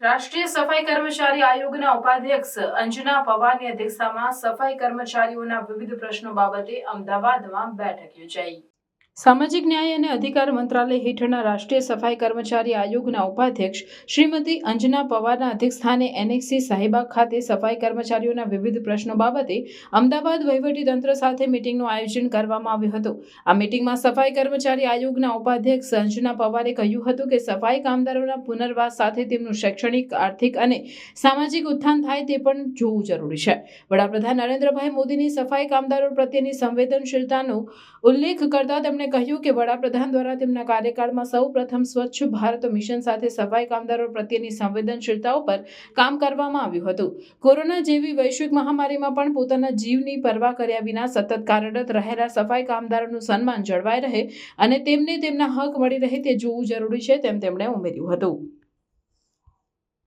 રાષ્ટ્રીય સફાઈ કર્મચારી આયોગના ઉપાધ્યક્ષ અંજના પવારની અધ્યક્ષતામાં સફાઈ કર્મચારીઓના વિવિધ પ્રશ્નો બાબતે અમદાવાદમાં બેઠક યોજાઈ. સામાજિક ન્યાય અને અધિકાર મંત્રાલય હેઠળના રાષ્ટ્રીય સફાઈ કર્મચારી આયોગના ઉપાધ્યક્ષ શ્રીમતી અંજના પવારના અધ્યક્ષસ્થાને એનએક્સી સાહિબાગ ખાતે સફાઈ કર્મચારીઓના વિવિધ પ્રશ્નો બાબતે અમદાવાદ વહીવટીતંત્ર સાથે મિટિંગનું આયોજન કરવામાં આવ્યું હતું. આ મિટિંગમાં સફાઈ કર્મચારી આયોગના ઉપાધ્યક્ષ અંજના પવારે કહ્યું હતું કે સફાઈ કામદારોના પુનર્વાસ સાથે તેમનું શૈક્ષણિક, આર્થિક અને સામાજિક ઉત્થાન થાય તે પણ જોવું જરૂરી છે. વડાપ્રધાન નરેન્દ્રભાઈ મોદીની સફાઈ કામદારો પ્રત્યેની સંવેદનશીલતાનો ઉલ્લેખ કરતા તેમણે કહ્યું કે વડાપ્રધાન દ્વારા તેમના કાર્યકાળમાં સૌ પ્રથમ સ્વચ્છ ભારત મિશન સાથે સફાઈ કામદારો પ્રત્યેની સંવેદનશીલતા ઉપર કામ કરવામાં આવ્યું હતું. કોરોના જેવી વૈશ્વિક મહામારીમાં પણ પોતાના જીવની પરવા કર્યા વિના સતત કાર્યરત રહેલા સફાઈ કામદારોનું સન્માન જળવાઈ રહે અને તેમને તેમના હક મળી રહે તે જોવું જરૂરી છે તેમ તેમણે ઉમેર્યું હતું.